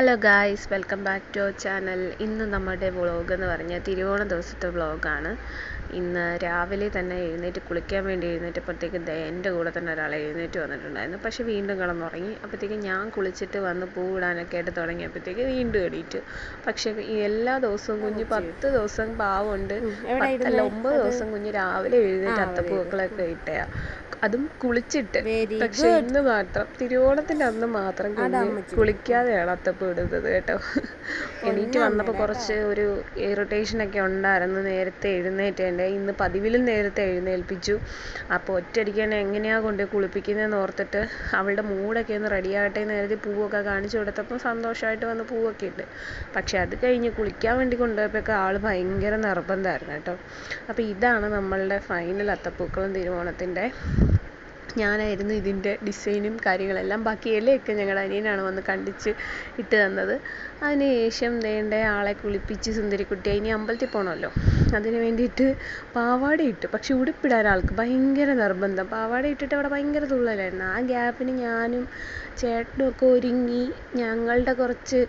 Hello guys welcome back to our channel ഇന്ന് നമ്മുടെ vlog എന്ന് പറഞ്ഞാൽ തിരുവോണ ദിവസത്തെ വ്ളോഗാണ് ഇന്ന് രാവിലെ തന്നെ എഴുന്നേറ്റ് കുളിക്കാൻ വേണ്ടി എഴുന്നേറ്റപ്പോഴത്തേക്കും എന്റെ കൂടെ തന്നെ ഒരാൾ എഴുന്നേറ്റ് വന്നിട്ടുണ്ടായിരുന്നു. പക്ഷേ വീണ്ടും കിടന്നുറങ്ങി. അപ്പോഴത്തേക്കും ഞാൻ കുളിച്ചിട്ട് വന്ന് പൂവിടാനൊക്കെ ആയിട്ട് തുടങ്ങിയപ്പോഴത്തേക്ക് വീണ്ടും എണീറ്റു. പക്ഷേ എല്ലാ ദിവസവും കുഞ്ഞ് പത്ത് ദിവസം പാവമുണ്ട്. അല്ല ഒമ്പത് ദിവസം കുഞ്ഞ് രാവിലെ എഴുന്നേറ്റ് അത്തപ്പൂക്കളൊക്കെ ഇട്ടയാ. അതും കുളിച്ചിട്ട്. പക്ഷേ ഇന്ന് മാത്രം തിരുവോണത്തിന്റെ അന്ന് മാത്രം കുഞ്ഞ് കുളിക്കാതെയാണ് അത്തപ്പൂ ഇടുന്നത് കേട്ടോ. എണീറ്റ് വന്നപ്പോൾ കുറച്ച് ഒരു ഇറിറ്റേഷനൊക്കെ ഉണ്ടായിരുന്നു നേരത്തെ എഴുന്നേറ്റേന്റെ ഇന്ന് പതിവിലും നേരത്തെ എഴുന്നേൽപ്പിച്ചു. അപ്പോൾ ഒറ്റയടിക്ക് തന്നെ എങ്ങനെയാ കൊണ്ട് കുളിപ്പിക്കുന്നതെന്ന് ഓർത്തിട്ട് അവളുടെ മൂടൊക്കെ ഒന്ന് റെഡിയാകട്ടെ എന്ന് കരുതി പൂവൊക്കെ കാണിച്ചു കൊടുത്തപ്പോൾ സന്തോഷമായിട്ട് വന്ന് പൂവൊക്കെ ഇട്ട്. പക്ഷെ അത് കഴിഞ്ഞ് കുളിക്കാൻ വേണ്ടി കൊണ്ടുപോയപ്പോഴൊക്കെ ആൾ ഭയങ്കര നിർബന്ധമായിരുന്നു കേട്ടോ. അപ്പോൾ ഇതാണ് നമ്മളുടെ ഫൈനൽ അത്തപ്പൂക്കളം തിരുവോണത്തിന്റെ ഞാനായിരുന്നു ഇതിന്റെ ഡിസൈനും കാര്യങ്ങളെല്ലാം. ബാക്കി ഇലയൊക്കെ ഞങ്ങളുടെ അനിയനാണ് വന്ന് കണ്ടിച്ച് ഇട്ട് തന്നത്. അതിന് ശേഷം വേണ്ട ആളെ കുളിപ്പിച്ച് സുന്ദരിക്കുട്ടിയെ ഇനി അമ്പലത്തിൽ പോകണമല്ലോ അതിന് വേണ്ടിയിട്ട് പാവാട ഇട്ടു. പക്ഷെ ഉടുപ്പിടാൻ ആൾക്ക് ഭയങ്കര നിർബന്ധം. പാവാട ഇട്ടിട്ട് അവിടെ ഭയങ്കര തുള്ളലായിരുന്നു. ആ ഗ്യാപ്പിന് ഞാനും ചേട്ടനും ഒക്കെ ഒരുങ്ങി ഞങ്ങളുടെ കുറച്ച്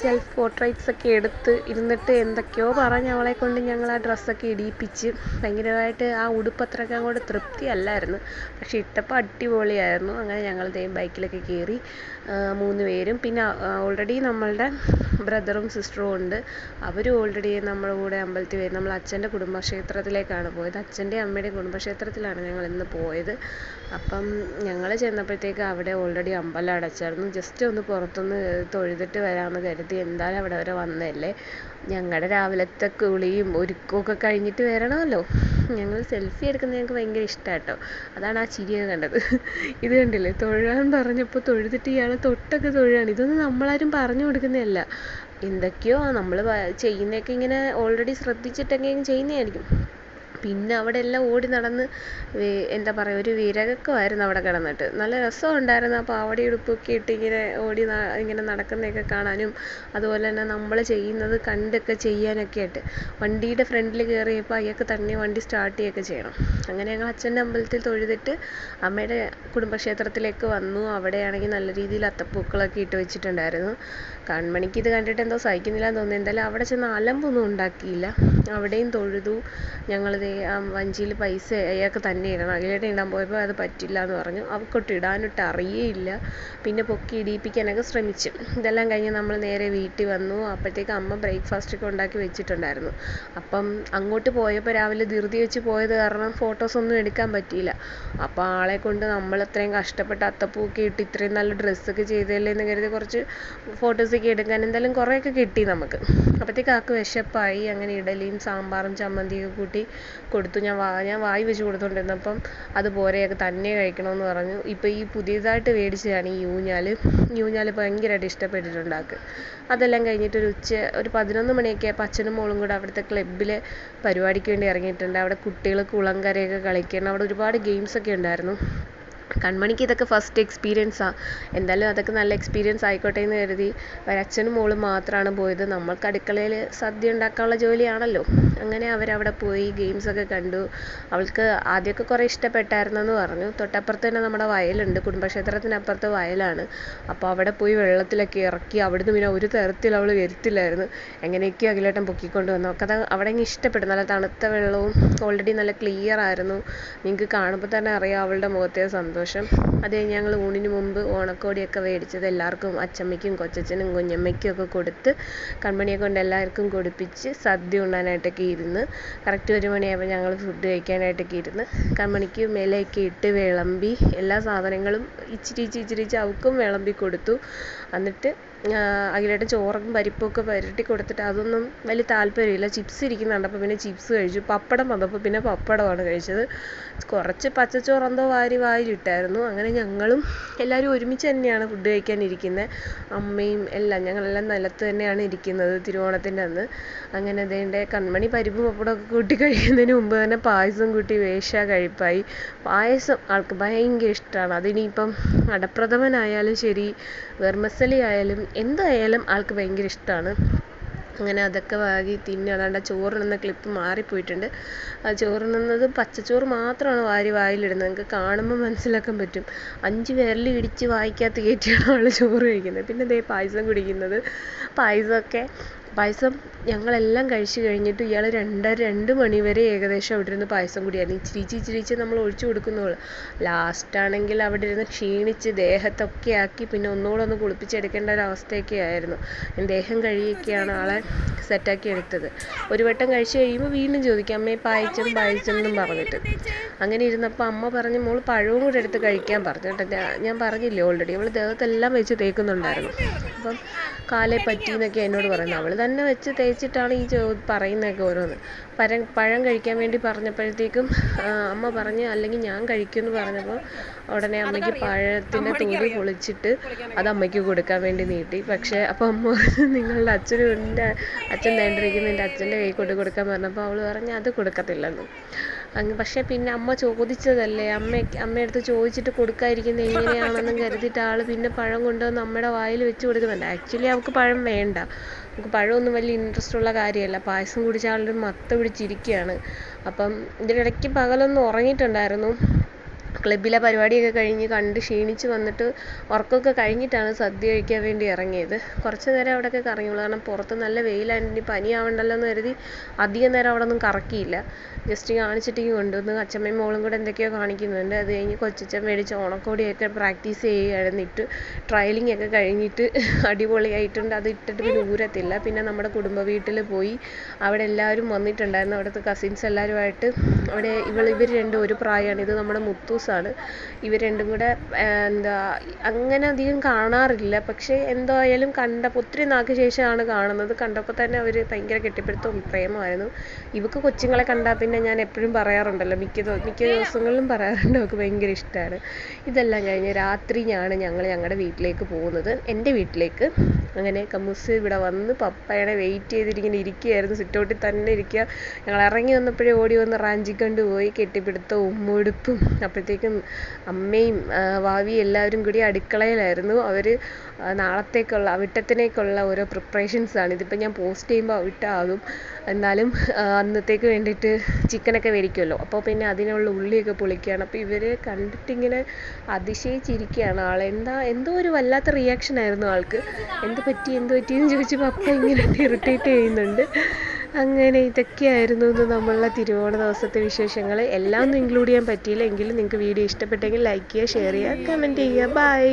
സെൽഫ് പോർട്രേറ്റ്സ് ഒക്കെ എടുത്ത് ഇരുന്നിട്ട് എന്തൊക്കെയോ പറഞ്ഞ് അവളെ കൊണ്ട് ഞങ്ങൾ ആ ഡ്രസ്സൊക്കെ ഇടിയിപ്പിച്ച്. ഭയങ്കരമായിട്ട് ആ ഉടുപ്പ് അത്രയ്ക്ക് അങ്ങോട്ട് തൃപ്തി അല്ലായിരുന്നു. പക്ഷെ ഇട്ടപ്പോൾ അടിപൊളിയായിരുന്നു. അങ്ങനെ ഞങ്ങൾ ദേ ബൈക്കിലൊക്കെ കയറി മൂന്ന് പേരും. പിന്നെ ഓൾറെഡി നമ്മളുടെ ബ്രദറും സിസ്റ്ററും ഉണ്ട്. അവരും ഓൾറെഡി നമ്മുടെ കൂടെ അമ്പലത്തിൽ വരും നമ്മൾ അച്ഛന്റെ കുടുംബക്ഷേത്രത്തിലേക്കാണ് പോയത്. അച്ഛന്റെ അമ്മയുടെയും കുടുംബക്ഷേത്രത്തിലാണ് ഞങ്ങൾ ഇന്ന് പോയത്. അപ്പം ഞങ്ങൾ ചെന്നപ്പോഴത്തേക്ക് അവിടെ ഓൾറെഡി അമ്പലം അടച്ചായിരുന്നു. ജസ്റ്റ് ഒന്ന് പുറത്തൊന്ന് തൊഴുതിട്ട് വരാമെന്ന് കരുതി. എന്തായാലും അവിടെ വരെ വന്നതല്ലേ? ഞങ്ങളുടെ രാവിലത്തെ കുളിയും ഒരുക്കമൊക്കെ കഴിഞ്ഞിട്ട് വരണമല്ലോ. ഞങ്ങൾ സെൽഫി എടുക്കുന്നത് ഞങ്ങൾക്ക് ഭയങ്കര ഇഷ്ടമാണ് കേട്ടോ അതാണ് ആ ചിരിയൊക്കെ കണ്ടത്. ഇത് കണ്ടില്ലേ? തൊഴാൻ പറഞ്ഞപ്പോൾ തൊഴുതിട്ട് ഇയാൾ തൊട്ടൊക്കെ തൊഴുകയാണ് ഇതൊന്നും നമ്മളാരും പറഞ്ഞു കൊടുക്കുന്നതല്ല. എന്തൊക്കെയോ നമ്മൾ ചെയ്യുന്നതൊക്കെ ഇങ്ങനെ ഓൾറെഡി ശ്രദ്ധിച്ചിട്ടൊക്കെ ചെയ്യുന്നതായിരിക്കും. പിന്നെ അവിടെ എല്ലാം ഓടി നടന്ന് എന്താ പറയുക ഒരു വിരകക്കമായിരുന്നു അവിടെ കിടന്നിട്ട്. നല്ല രസമുണ്ടായിരുന്നു ആ പാവാടയും ഉടുപ്പൊക്കെ ഇട്ട് ഇങ്ങനെ ഓടി ഇങ്ങനെ നടക്കുന്നതൊക്കെ കാണാനും അതുപോലെ തന്നെ നമ്മൾ ചെയ്യുന്നത് കണ്ടൊക്കെ ചെയ്യാനൊക്കെ ആയിട്ട്. വണ്ടിയുടെ ഫ്രണ്ടിൽ കയറിയപ്പോൾ അയാൾക്ക് തന്നെ വണ്ടി സ്റ്റാർട്ട് ചെയ്യുകയൊക്കെ ചെയ്യണം. അങ്ങനെ ഞങ്ങൾ അച്ഛന്റെ അമ്പലത്തിൽ തൊഴുതിട്ട് അമ്മയുടെ കുടുംബക്ഷേത്രത്തിലേക്ക് വന്നു. അവിടെയാണെങ്കിൽ നല്ല രീതിയിൽ അത്തപ്പൂക്കളൊക്കെ ഇട്ട് വെച്ചിട്ടുണ്ടായിരുന്നു. കൺമണിക്ക് ഇത് കണ്ടിട്ട് എന്തോ സഹിക്കുന്നില്ല എന്ന് തോന്നി എന്തായാലും അവിടെ ചെന്ന് അലമ്പൊന്നും ഉണ്ടാക്കിയില്ല. അവിടെയും തൊഴുതു. ഞങ്ങളിത് ആ വഞ്ചിയിൽ പൈസ അയാൾക്ക് തന്നെ ഇടണം. അഖിലേട്ടൻ ഇടാൻ പോയപ്പോൾ അത് പറ്റില്ല എന്ന് പറഞ്ഞു. അവൾക്കൊട്ടും ഇടാനൊട്ട് അറിയേയില്ല. പിന്നെ പൊക്കി ഇടിയിപ്പിക്കാനൊക്കെ ശ്രമിച്ചു. ഇതെല്ലാം കഴിഞ്ഞ് നമ്മൾ നേരെ വീട്ടിൽ വന്നു. അപ്പോഴത്തേക്ക് അമ്മ ബ്രേക്ക്ഫാസ്റ്റ് ഒക്കെ ഉണ്ടാക്കി വെച്ചിട്ടുണ്ടായിരുന്നു. അപ്പം അങ്ങോട്ട് പോയപ്പോൾ രാവിലെ ധൃതി വെച്ച് പോയത് കാരണം ഫോട്ടോസ് ഒന്നും എടുക്കാൻ പറ്റിയില്ല. അപ്പോൾ ആളെ കൊണ്ട് നമ്മൾ അത്രയും കഷ്ടപ്പെട്ട് അത്തപ്പൂവൊക്കെ ഇട്ട് ഇത്രയും നല്ല ഡ്രസ്സൊക്കെ ചെയ്തതല്ലേ എന്ന് കരുതി കുറച്ച് ഫോട്ടോസൊക്കെ എടുക്കാൻ എന്തായാലും കുറേയൊക്കെ കിട്ടി നമുക്ക്. അപ്പോഴത്തേക്ക് ആൾക്ക് വിശപ്പായി. അങ്ങനെ ഇഡലിയും സാമ്പാറും ചമ്മന്തിയൊക്കെ കൂട്ടി കൊടുത്തു. ഞാൻ വാ ഞാൻ വായിൽ വെച്ച് കൊടുത്തുകൊണ്ടിരുന്നപ്പം അത് പോരെയൊക്കെ തന്നെ കഴിക്കണമെന്ന് പറഞ്ഞു. ഇപ്പോൾ ഈ പുതിയതായിട്ട് മേടിച്ചതാണ് ഈ ഊഞ്ഞാൽ. ഈ ഊഞ്ഞാൽ ഭയങ്കരമായിട്ട് ഇഷ്ടപ്പെട്ടിട്ടുണ്ട് ആൾക്ക് അതെല്ലാം കഴിഞ്ഞിട്ട് ഒരു ഉച്ച ഒരു പതിനൊന്ന് മണിയൊക്കെ ആയപ്പോൾ അച്ഛനും മോളും കൂടെ അവിടുത്തെ ക്ലബ്ബിലെ പരിപാടിക്ക് വേണ്ടി ഇറങ്ങിയിട്ടുണ്ട്. അവിടെ കുട്ടികൾ കുളം കരയൊക്കെ കളിക്കണം. അവിടെ ഒരുപാട് ഗെയിംസ് ഒക്കെ ഉണ്ടായിരുന്നു. കൺമണിക്ക് ഇതൊക്കെ ഫസ്റ്റ് എക്സ്പീരിയൻസാണ് എന്തായാലും അതൊക്കെ നല്ല എക്സ്പീരിയൻസ് ആയിക്കോട്ടെ എന്ന് കരുതി. അച്ഛനും മോളും മാത്രമാണ് പോയത്. നമ്മൾക്ക് അടുക്കളയിൽ സദ്യ ഉണ്ടാക്കാനുള്ള ജോലിയാണല്ലോ. അങ്ങനെ അവരവിടെ പോയി ഗെയിംസൊക്കെ കണ്ടു. അവൾക്ക് ആദ്യമൊക്കെ കുറേ ഇഷ്ടപ്പെട്ടായിരുന്നെന്ന് പറഞ്ഞു. തൊട്ടപ്പുറത്ത് തന്നെ നമ്മുടെ വയലുണ്ട്. കുടുംബക്ഷേത്രത്തിനപ്പുറത്ത് വയലാണ്. അപ്പോൾ അവിടെ പോയി വെള്ളത്തിലൊക്കെ ഇറക്കി അവിടുന്ന് പിന്നെ ഒരു തരത്തിൽ അവൾ വരുത്തില്ലായിരുന്നു. എങ്ങനെയൊക്കെയോ അഖിലേട്ടൻ പൊക്കിക്കൊണ്ട് വന്നു. അത് അവിടെ ഇഷ്ടപ്പെട്ടു. നല്ല തണുത്ത വെള്ളവും ഓൾറെഡി നല്ല ക്ലിയർ ആയിരുന്നു. നിങ്ങൾക്ക് കാണുമ്പോൾ തന്നെ അറിയാം അവളുടെ മുഖത്തെ സന്തോഷം. അത് കഴിഞ്ഞ് ഞങ്ങൾ ഊണിന് മുമ്പ് ഓണക്കോടിയൊക്കെ മേടിച്ചത് എല്ലാവർക്കും അച്ചമ്മയ്ക്കും കൊച്ചച്ഛനും കുഞ്ഞമ്മയ്ക്കും ഒക്കെ കൊടുത്ത് കമ്പനിയെ കൊണ്ട് എല്ലാവർക്കും കൊടുപ്പിച്ച് സദ്യ ഉണ്ണാനായിട്ടൊക്കെ ഇരുന്ന് കറക്റ്റ് ഒരു മണിയായപ്പോൾ ഞങ്ങൾ ഫുഡ് കഴിക്കാനായിട്ടൊക്കെ ഇരുന്ന് കമ്പനിക്ക് മേലെയൊക്കെ ഇട്ട് വിളമ്പി എല്ലാ സാധനങ്ങളും ഇച്ചിരി ഇച്ചിരി ഇച്ചിരി അവൾക്കും വിളമ്പി കൊടുത്തു. എന്നിട്ട് അഖിലേട്ടൻ ചോറും പരിപ്പും ഒക്കെ പുരട്ടി കൊടുത്തിട്ട് അതൊന്നും വലിയ താല്പര്യമില്ല. ചിപ്സ് ഇരിക്കുന്നത് കണ്ടപ്പോൾ പിന്നെ ചിപ്സ് കഴിച്ചു. പപ്പടം വന്നപ്പോൾ പിന്നെ പപ്പടമാണ് കഴിച്ചത്. കുറച്ച് പച്ചച്ചോറ് എന്തോ വാരി വായിലിട്ടായിരുന്നു അങ്ങനെ ഞങ്ങളും എല്ലാവരും ഒരുമിച്ച് തന്നെയാണ് ഫുഡ് കഴിക്കാൻ ഇരിക്കുന്നത് അമ്മയും എല്ലാം ഞങ്ങളെല്ലാം നിലത്ത് തന്നെയാണ് ഇരിക്കുന്നത് തിരുവോണത്തിന്റെ അന്ന്. അങ്ങനെ അതേണ്ട കൺമണി പരിപ്പ് പപ്പടമൊക്കെ കൂട്ടി കഴിക്കുന്നതിന് മുമ്പ് തന്നെ പായസം കൂട്ടി വേശ കഴിപ്പായി. പായസം ആൾക്ക് ഭയങ്കര ഇഷ്ടമാണ് അതിനിപ്പം അടപ്രഥമനായാലും ശരി വെർമസലി ആയാലും എന്തായാലും ആൾക്ക് ഭയങ്കര ഇഷ്ടമാണ് അങ്ങനെ അതൊക്കെ വാരി തിന്ന് അതാണ്ട് ആ ചോറുണ്ണുന്ന ക്ലിപ്പ് മാറിപ്പോയിട്ടുണ്ട്. ആ ചോറുണ്ണുന്നത് പച്ചച്ചോറ് മാത്രമാണ് വാരി വായിലിടുന്നത്. നിങ്ങൾക്ക് കാണുമ്പോൾ മനസ്സിലാക്കാൻ പറ്റും. അഞ്ച് വിരൽ ഇടിച്ച് വായിക്കകത്ത് കയറ്റിയാണ് ആൾ ചോറ് കഴിക്കുന്നത്. പിന്നെ ദേ പായസം കുടിക്കുന്നത്. പായസമൊക്കെ പായസം ഞങ്ങളെല്ലാം കഴിച്ച് കഴിഞ്ഞിട്ട് ഇയാൾ രണ്ടര രണ്ട് മണി വരെ ഏകദേശം അവിടെ ഇരുന്ന് പായസം കുടിയായിരുന്നു. ഇച്ചിരിച്ച് ഇച്ചിരിച്ച് നമ്മൾ ഒഴിച്ചു കൊടുക്കുന്നുള്ളൂ ലാസ്റ്റ് ആണെങ്കിൽ അവിടെ ഇരുന്ന് ക്ഷീണിച്ച് ദേഹത്തൊക്കെ ആക്കി പിന്നെ ഒന്നുകൂടെ ഒന്ന് കുളിപ്പിച്ചെടുക്കേണ്ട ഒരു അവസ്ഥയൊക്കെ ആയിരുന്നു. ദേഹം കഴുകിയൊക്കെയാണ് ആളെ സെറ്റാക്കി എടുത്തത്. ഒരു വട്ടം കഴിച്ച് കഴിയുമ്പോൾ വീണ്ടും ചോദിക്കും അമ്മേ പായസം പായസം എന്നും പറഞ്ഞിട്ട്. അങ്ങനെ ഇരുന്നപ്പോൾ അമ്മ പറഞ്ഞു മോൾ പഴവും കൂടെ എടുത്ത് കഴിക്കാൻ പറഞ്ഞു കേട്ടോ. ഞാൻ പറഞ്ഞില്ലേ ഓൾറെഡി അവൾ ദേഹത്തെല്ലാം വെച്ച് തേക്കുന്നുണ്ടായിരുന്നു. അപ്പം കാലേ പറ്റി എന്നൊക്കെ എന്നോട് പറയുന്നത് അവൾ തന്നെ വെച്ച് തേച്ചിട്ടാണ് ഈ ചോ പറയുന്നതൊക്കെ ഓരോന്ന്. പരം പഴം കഴിക്കാൻ വേണ്ടി പറഞ്ഞപ്പോഴത്തേക്കും അമ്മ പറഞ്ഞ് അല്ലെങ്കിൽ ഞാൻ കഴിക്കുമെന്ന് പറഞ്ഞപ്പോൾ ഉടനെ അമ്മയ്ക്ക് പഴത്തിന്റെ തൊലി പൊളിച്ചിട്ട് അത് അമ്മയ്ക്ക് കൊടുക്കാൻ വേണ്ടി നീട്ടി. പക്ഷേ അപ്പോൾ അമ്മ നിങ്ങളുടെ അച്ഛനും എന്റെ അച്ഛൻ തേണ്ടിരിക്കുന്ന. എന്റെ അച്ഛന്റെ കൈ കൊണ്ട് കൊടുക്കാൻ പറഞ്ഞപ്പോൾ അവൾ പറഞ്ഞു അത് കൊടുക്കത്തില്ലെന്ന്. അങ്ങ് പക്ഷേ പിന്നെ അമ്മ ചോദിച്ചതല്ലേ? അമ്മ അമ്മയടുത്ത് ചോദിച്ചിട്ട് കൊടുക്കാതിരിക്കുന്നത് എങ്ങനെയാണെന്നും കരുതിയിട്ട് ആൾ പിന്നെ പഴം കൊണ്ടുവന്ന് അമ്മയുടെ വായിൽ വെച്ച് കൊടുക്കുന്നുണ്ട്. ആക്ച്വലി അവൾക്ക് പഴം വേണ്ട. നമുക്ക് പഴമൊന്നും വലിയ ഇൻട്രസ്റ്റ് ഉള്ള കാര്യമല്ല. പായസം കുടിച്ചാൽ ആളുടെ മത്ത പിടിച്ചിരിക്കുകയാണ്. അപ്പം ഇതിനിടയ്ക്ക് പകലൊന്ന് ഉറങ്ങിയിട്ടുണ്ടായിരുന്നു. ക്ലബ്ബിലെ പരിപാടിയൊക്കെ കഴിഞ്ഞ് കണ്ട് ക്ഷീണിച്ച് വന്നിട്ട് ഉറക്കമൊക്കെ കഴിഞ്ഞിട്ടാണ് സദ്യ കഴിക്കാൻ വേണ്ടി ഇറങ്ങിയത്. കുറച്ച് നേരം അവിടെയൊക്കെ കറങ്ങിയുള്ളൂ. കാരണം പുറത്ത് നല്ല വെയിലാണ് ഇനി പനിയാവണ്ടല്ലോ എന്ന് കരുതി അധികം നേരം അവിടെ ഒന്നും കറക്കിയില്ല ജസ്റ്റ് കാണിച്ചിട്ടേക്ക് കൊണ്ടുവന്ന് അച്ഛമ്മയും മോളും കൂടെ എന്തൊക്കെയോ കാണിക്കുന്നുണ്ട്. അത് കഴിഞ്ഞ് കൊച്ചച്ഛൻ മേടിച്ച ഓണക്കോടിയൊക്കെ പ്രാക്ടീസ് ചെയ്യുകയായിരുന്നു ഇട്ട് ഒക്കെ കഴിഞ്ഞിട്ട് അടിപൊളിയായിട്ടുണ്ട്. അത് ഇട്ടിട്ട് പിന്നെ ഊരത്തില്ല. പിന്നെ നമ്മുടെ കുടുംബ വീട്ടിൽ പോയി അവിടെ എല്ലാവരും വന്നിട്ടുണ്ടായിരുന്നു. അവിടുത്തെ കസിൻസ് എല്ലാവരുമായിട്ട് അവിടെ ഇവൾ ഇവർ രണ്ടും ഒരു പ്രായമാണ്. ഇത് നമ്മുടെ മുത്തൂസാണ് ഇവർ രണ്ടും കൂടെ എന്താ അങ്ങനെ അധികം കാണാറില്ല. പക്ഷേ എന്തായാലും കണ്ടപ്പോൾ ഒത്തിരി നാൾക്ക് ശേഷമാണ് കാണുന്നത്. കണ്ടപ്പോൾ തന്നെ അവർ ഭയങ്കര കെട്ടിപ്പിടുത്തവും പ്രേമമായിരുന്നു. ഇവക്ക് കൊച്ചുങ്ങളെ കണ്ടാൽ പിന്നെ ഞാൻ എപ്പോഴും പറയാറുണ്ടല്ലോ മിക്ക മിക്ക ദിവസങ്ങളിലും പറയാറുണ്ട് അവൾക്ക് ഭയങ്കര ഇഷ്ടമാണ് ഇതെല്ലാം കഴിഞ്ഞ് രാത്രിയാണ് ഞങ്ങൾ ഞങ്ങളുടെ വീട്ടിലേക്ക് പോകുന്നത്. എന്റെ വീട്ടിലേക്ക്. അങ്ങനെ കമ്മൂസ് ഇവിടെ വന്ന് പപ്പയുടെ വെയിറ്റ് ചെയ്തിരിങ്ങനെ ഇരിക്കുകയായിരുന്നു. സിറ്റൗട്ടിൽ തന്നെ ഇരിക്കുക. ഞങ്ങൾ ഇറങ്ങി വന്നപ്പോഴേ ഓടി വന്ന് റാഞ്ചിക്കൊണ്ട് പോയി കെട്ടിപ്പിടുത്തവും ഉമ്മുടുപ്പും അപ്പോഴത്തേക്കും അമ്മയും ഭാവിയും എല്ലാവരും കൂടി അടുക്കളയിലായിരുന്നു. അവർ നാളത്തേക്കുള്ള അവിട്ടത്തിനേക്കുള്ള ഓരോ പ്രിപ്പറേഷൻസ് ആണ്. ഇതിപ്പോൾ ഞാൻ പോസ്റ്റ് ചെയ്യുമ്പോൾ അവിട്ടമാകും എന്നാലും അന്നത്തേക്ക് വേണ്ടിയിട്ട് ചിക്കനൊക്കെ മേടിക്കുമല്ലോ അപ്പോൾ പിന്നെ അതിനുള്ള ഉള്ളിയൊക്കെ പൊളിക്കുകയാണ്. അപ്പോൾ ഇവരെ കണ്ടിട്ടിങ്ങനെ അതിശയിച്ചിരിക്കുകയാണ് ആൾ എന്താ എന്തോ ഒരു വല്ലാത്ത റിയാക്ഷൻ ആയിരുന്നു ആൾക്ക്. എന്ത് പറ്റി എന്ത് പറ്റി എന്ന് ചോദിച്ചപ്പോൾ അപ്പം ഇങ്ങനെ ഇറിറ്റേറ്റ് ചെയ്യുന്നുണ്ട്. അങ്ങനെ ഇതൊക്കെയായിരുന്നു ഇന്ന് നമ്മളുടെ തിരുവോണ ദിവസത്തെ വിശേഷങ്ങൾ. എല്ലാം ഒന്നും ഇൻക്ലൂഡ് ചെയ്യാൻ പറ്റിയില്ല എങ്കിലും നിങ്ങൾക്ക് വീഡിയോ ഇഷ്ടപ്പെട്ടെങ്കിൽ ലൈക്ക് ചെയ്യുക ഷെയർ ചെയ്യുക കമന്റ് ചെയ്യുക. ബൈ